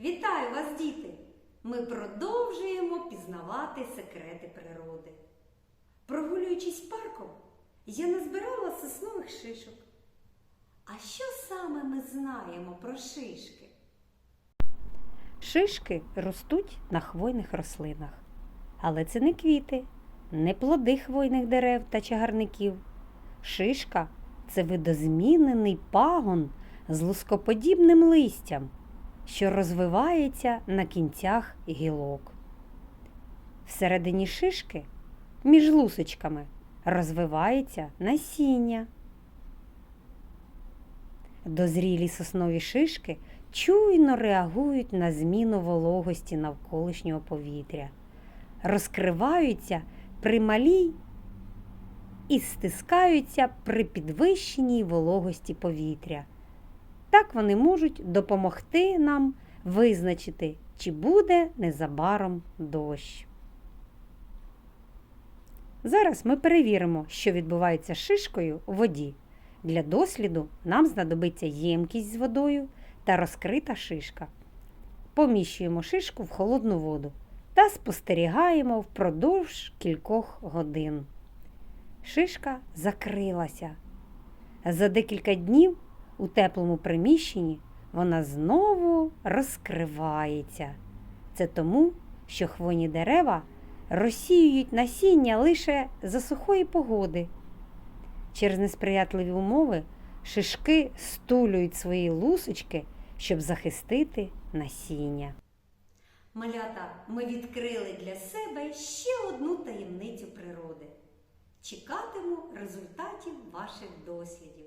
Вітаю вас, діти! Ми продовжуємо пізнавати секрети природи. Прогулюючись парком, я назбирала соснових шишок. А що саме ми знаємо про шишки? Шишки ростуть на хвойних рослинах. Але це не квіти, не плоди хвойних дерев та чагарників. Шишка це видозмінений пагон з лускоподібним листям, що розвивається на кінцях гілок. Всередині шишки, між лусочками, розвивається насіння. Дозрілі соснові шишки чуйно реагують на зміну вологості навколишнього повітря, розкриваються при малій і стискаються при підвищеній вологості повітря. Так вони можуть допомогти нам визначити, чи буде незабаром дощ. Зараз ми перевіримо, що відбувається шишкою у воді. Для досліду нам знадобиться ємкість з водою та розкрита шишка. Поміщуємо шишку в холодну воду та спостерігаємо впродовж кількох годин. Шишка закрилася. За декілька днів у теплому приміщенні вона знову розкривається. Це тому, що хвойні дерева розсіюють насіння лише за сухої погоди. Через несприятливі умови шишки стулюють свої лусочки, щоб захистити насіння. Малята, ми відкрили для себе ще одну таємницю природи. Чекатиму результатів ваших дослідів.